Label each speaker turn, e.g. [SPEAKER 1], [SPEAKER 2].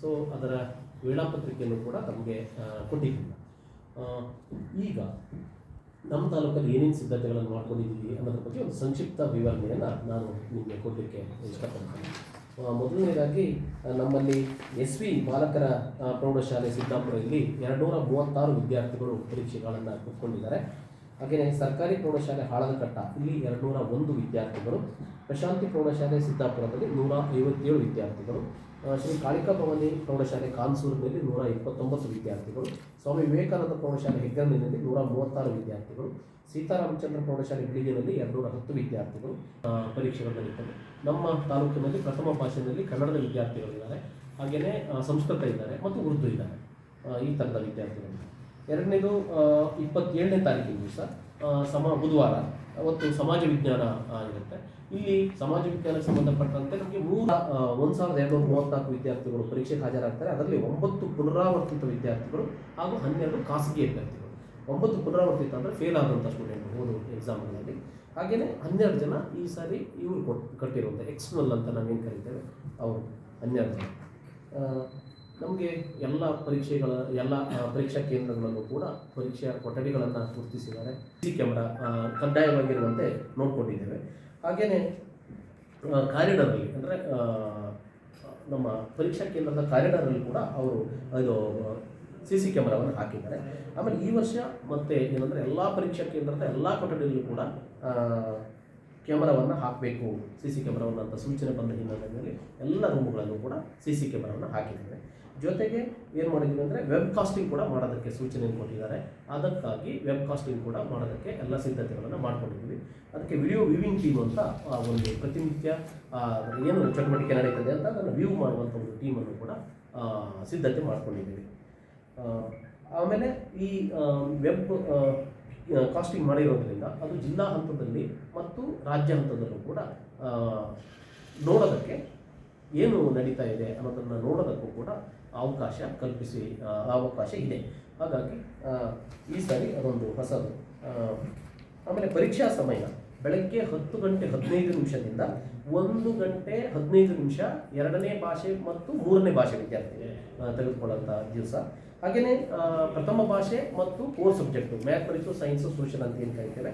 [SPEAKER 1] So ಅದರ ವೇಳಾಪತ್ರಿಕೆಯನ್ನು ಕೂಡ ತಮಗೆ ಕೊಟ್ಟಿದ್ದೀನಿ. ಈಗ ನಮ್ಮ ತಾಲೂಕಲ್ಲಿ ಏನೇನು ಸಿದ್ಧತೆಗಳನ್ನು ಮಾಡ್ಕೊಂಡಿದ್ದೀವಿ ಅನ್ನೋದ್ರ ಬಗ್ಗೆ ಒಂದು ಸಂಕ್ಷಿಪ್ತ ವಿವರಣೆಯನ್ನು ನಾನು ನಿಮಗೆ ಕೊಡಲಿಕ್ಕೆ ಇಷ್ಟಪಡ್ತೀನಿ. ಮೊದಲನೇದಾಗಿ ನಮ್ಮಲ್ಲಿ ಎಸ್ ವಿ ಬಾಲಕರ ಪ್ರೌಢಶಾಲೆ ಸಿದ್ದಾಪುರದಲ್ಲಿ ಎರಡುನೂರ ಮೂವತ್ತಾರು ವಿದ್ಯಾರ್ಥಿಗಳು ಪರೀಕ್ಷೆಗಳನ್ನು ಕೂತ್ಕೊಂಡಿದ್ದಾರೆ. ಹಾಗೆಯೇ ಸರ್ಕಾರಿ ಪ್ರೌಢಶಾಲೆ ಹಾಳದಕಟ್ಟ ಇಲ್ಲಿ ಎರಡುನೂರ ಒಂದು ವಿದ್ಯಾರ್ಥಿಗಳು, ಪ್ರಶಾಂತಿ ಪ್ರೌಢಶಾಲೆ ಸಿದ್ದಾಪುರದಲ್ಲಿ ನೂರ ಐವತ್ತೇಳು ವಿದ್ಯಾರ್ಥಿಗಳು ಶ್ರೀ ಕಾಳಿಕಾ ಭವಾನಿ ಪ್ರೌಢಶಾಲೆ ಕಾನ್ಸೂರಿನಲ್ಲಿ ನೂರ ಇಪ್ಪತ್ತೊಂಬತ್ತು ವಿದ್ಯಾರ್ಥಿಗಳು, ಸ್ವಾಮಿ ವಿವೇಕಾನಂದ ಪ್ರೌಢಶಾಲೆ ಹೆಗ್ಗಣ್ಣಿನಲ್ಲಿ ನೂರ ಮೂವತ್ತಾರು ವಿದ್ಯಾರ್ಥಿಗಳು, ಸೀತಾರಾಮಚಂದ್ರ ಪ್ರೌಢಶಾಲೆ ಬಿಳಿಗಿನಲ್ಲಿ ಎರಡುನೂರ ಹತ್ತು ವಿದ್ಯಾರ್ಥಿಗಳು ಪರೀಕ್ಷೆಗಳು ನಡೀತವೆ ನಮ್ಮ ತಾಲೂಕಿನಲ್ಲಿ ಪ್ರಥಮ ಭಾಷೆಯಲ್ಲಿ ಕನ್ನಡದ ವಿದ್ಯಾರ್ಥಿಗಳಿದ್ದಾರೆ ಹಾಗೆಯೇ ಸಂಸ್ಕೃತ ಇದ್ದಾರೆ ಮತ್ತು ಉರ್ದು ಇದ್ದಾರೆ ಈ ಥರದ ವಿದ್ಯಾರ್ಥಿಗಳು ಎರಡನೇದು ಇಪ್ಪತ್ತೇಳನೇ ತಾರೀಕಿನ ದಿವಸ ಸಮ, ಬುಧವಾರ, ಅವತ್ತು ಸಮಾಜ ವಿಜ್ಞಾನ ಆಗಿರುತ್ತೆ ಇಲ್ಲಿ ಸಮಾಜ ವಿಜ್ಞಾನಕ್ಕೆ ಸಂಬಂಧಪಟ್ಟಂತೆ ನಮಗೆ ಮೂರ ಒಂದು ಸಾವಿರದ ಎರಡುನೂರ ಮೂವತ್ನಾಲ್ಕು ವಿದ್ಯಾರ್ಥಿಗಳು ಪರೀಕ್ಷೆಗೆ ಹಾಜರಾಗ್ತಾರೆ. ಅದರಲ್ಲಿ ಒಂಬತ್ತು ಪುನರಾವರ್ತಿತ ವಿದ್ಯಾರ್ಥಿಗಳು ಹಾಗೂ ಹನ್ನೆರಡು ಖಾಸಗಿ ಅಭ್ಯರ್ಥಿಗಳು. ಒಂಬತ್ತು ಪುನರಾವರ್ತಿತ ಅಂದರೆ ಫೇಲ್ ಆದಂಥ ಸ್ಟೂಡೆಂಟ್ ಓದು ಎಕ್ಸಾಮ್ಗಳಲ್ಲಿ ಹಾಗೆಯೇ ಹನ್ನೆರಡು ಜನ ಈ ಸಾರಿ ಇವರು ಕೊಟ್ಟು ಕಟ್ಟಿರುವಂಥ ಎಕ್ಸ್ಟರ್ನಲ್ ಅಂತ ನಾವೇನು ಕರಿತೇವೆ? ಅವರು, ಹನ್ನೆರಡು ಜನ. ನಮಗೆ ಎಲ್ಲ ಪರೀಕ್ಷೆಗಳ, ಎಲ್ಲ ಪರೀಕ್ಷಾ ಕೇಂದ್ರಗಳಲ್ಲೂ ಕೂಡ ಪರೀಕ್ಷಾ ಕೊಠಡಿಗಳನ್ನು ಗುರುತಿಸಿದ್ದಾರೆ. ಸಿ ಕ್ಯಾಮ್ರಾ ಕಡ್ಡಾಯವಾಗಿರುವಂತೆ ನೋಡಿಕೊಂಡಿದ್ದೇವೆ. ಹಾಗೆಯೇ ಕಾರಿಡಾರಲ್ಲಿ ಅಂದರೆ ನಮ್ಮ ಪರೀಕ್ಷಾ ಕೇಂದ್ರದ ಕಾರಿಡಾರಲ್ಲಿ ಕೂಡ ಅವರು ಇದು, ಸಿ ಸಿ ಕ್ಯಾಮರಾವನ್ನು ಹಾಕಿದ್ದಾರೆ. ಆಮೇಲೆ ಈ ವರ್ಷ ಮತ್ತೆ ಏನಂದರೆ ಎಲ್ಲ ಪರೀಕ್ಷಾ ಕೇಂದ್ರದ ಎಲ್ಲ ಕೊಠಡಿಯಲ್ಲೂ ಕೂಡ ಕ್ಯಾಮರಾವನ್ನು ಹಾಕಬೇಕು. ಸಿ ಸಿ ಕ್ಯಾಮರಾವನ್ನು ಅಂತ ಸೂಚನೆ ಬಂದ ಹಿನ್ನೆಲೆಯಲ್ಲಿ ಎಲ್ಲ ರೂಮ್ಗಳಲ್ಲೂ ಕೂಡ ಸಿ ಸಿ ಕ್ಯಾಮರಾವನ್ನು ಹಾಕಿದ್ದಾರೆ ಜೊತೆಗೆ ಏನು ಮಾಡಿದ್ದೀವಿ ಅಂದರೆ ವೆಬ್ ಕಾಸ್ಟಿಂಗ್ ಕೂಡ ಮಾಡೋದಕ್ಕೆ ಸೂಚನೆಯನ್ನು ಕೊಟ್ಟಿದ್ದಾರೆ. ಅದಕ್ಕಾಗಿ ವೆಬ್ ಕಾಸ್ಟಿಂಗ್ ಕೂಡ ಮಾಡೋದಕ್ಕೆ ಎಲ್ಲ ಸಿದ್ಧತೆಗಳನ್ನು ಮಾಡ್ಕೊಂಡಿದ್ದೀವಿ. ಅದಕ್ಕೆ ವಿಡಿಯೋ ವ್ಯೂವಿಂಗ್ ಟೀಮ್ ಅಂತ ಒಂದು ಪ್ರತಿನಿತ್ಯ ಏನು ಚಟುವಟಿಕೆ ನಡೀತದೆ ಅಂತ ಅದನ್ನು ವ್ಯೂ ಮಾಡುವಂಥ ಒಂದು ಟೀಮನ್ನು ಕೂಡ ಸಿದ್ಧತೆ ಮಾಡ್ಕೊಂಡಿದ್ದೀವಿ. ಆಮೇಲೆ ಈ ವೆಬ್ ಕಾಸ್ಟಿಂಗ್ ಮಾಡಿರೋದ್ರಿಂದ ಅದು ಜಿಲ್ಲಾ ಹಂತದಲ್ಲಿ ಮತ್ತು ರಾಜ್ಯ ಹಂತದಲ್ಲೂ ಕೂಡ ನೋಡೋದಕ್ಕೆ ಏನು ನಡೀತಾ ಇದೆ ಅನ್ನೋದನ್ನು ನೋಡೋದಕ್ಕೂ ಕೂಡ ಅವಕಾಶ ಕಲ್ಪಿಸಿ ಅವಕಾಶ ಇದೆ. ಹಾಗಾಗಿ ಈ ಸಾರಿ ಅದೊಂದು ಹೊಸದು. ಆಮೇಲೆ ಪರೀಕ್ಷಾ ಸಮಯ. ಬೆಳಗ್ಗೆ ಹತ್ತು ಗಂಟೆ ಹದಿನೈದು ನಿಮಿಷದಿಂದ ಒಂದು ಗಂಟೆ ಹದಿನೈದು ನಿಮಿಷ ಎರಡನೇ ಭಾಷೆ ಮತ್ತು ಮೂರನೇ ಭಾಷೆ ವಿದ್ಯಾರ್ಥಿ ತೆಗೆದುಕೊಳ್ಳುವಂಥ ದಿವಸ. ಹಾಗೆಯೇ ಪ್ರಥಮ ಭಾಷೆ ಮತ್ತು core subject mathematics science social ಅಂತ ಏನು ಕರಿತೇವೆ?